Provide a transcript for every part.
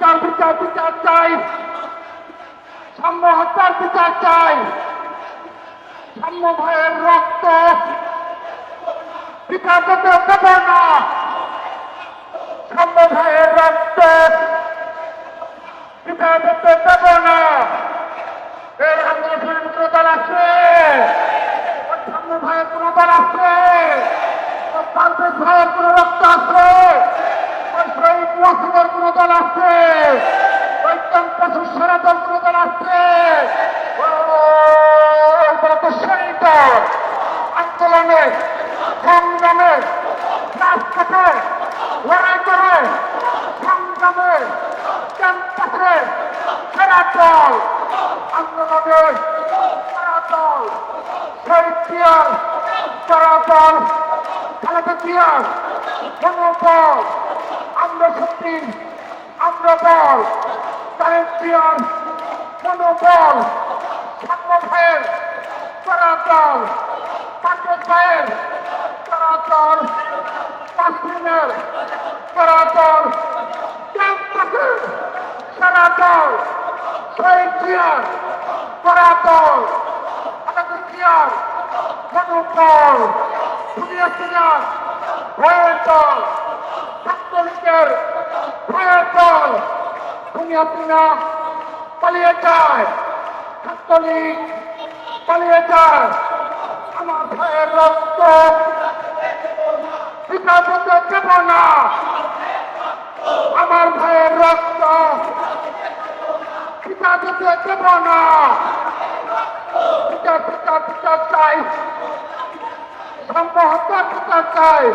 বিচার বিচার বিচার চাই। সাম্য হত্যার বিচার চাই। সাম্য ভাইয়ের রক্ত। বিচার করতে দেব না। সাম্য ভাইয়ের রক্ত। বিচার করতে দেব না। এই আন্দোলনের কোনো দল আছে? সাম্য ভাইয়ের কোনো দল আছে? ভাইয়ের কোনো রক্ত আছে ওই শহীদ ওয়াসিমের কোনো দল আছে ওই ক্যাম্পাসের সারা দল দল সেই দল আন্দোলনে সংগ্রামে রাজপথে লড়াই করে সংগ্রামে ক্যাম্পাসে সারা দল আন্দোলনে সারা দল শহীদ দল আমরা সত্যি আমরা বল তারেক জিয়ার মনোবল সাম্য ভাইয়ের সারা দল পাঠক ভাইয়ের সারা দল, তাসলিমের সারা দল ক্যাম্পাসের সারা দল, শহীদ জিয়ার সারা দল খালেদা জিয়ার মনোবল দুনিয়া সিনার ভয়ের দল, ছাত্রলীগের ভয়ের দল দুনিয়া সিনা পালিয়ে যায়। ছাত্রলীগ পালিয়ে যায়। আমার ভয়ের রক্ত। বিচার করতে দেব না আমার ভাইয়ের রক্ত। বিচার করতে দেব না বিচার বিচার বিচার চাই। সম্ভবত বিচার চাই।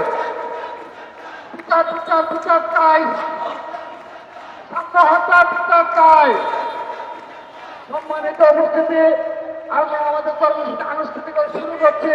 বিচার বিচার বিচার চাই। সম্ভবত বিচার চাই। সম্মানিত আমরা আমাদের কর্মসূচি আনুষ্ঠানিক শুরু করছি।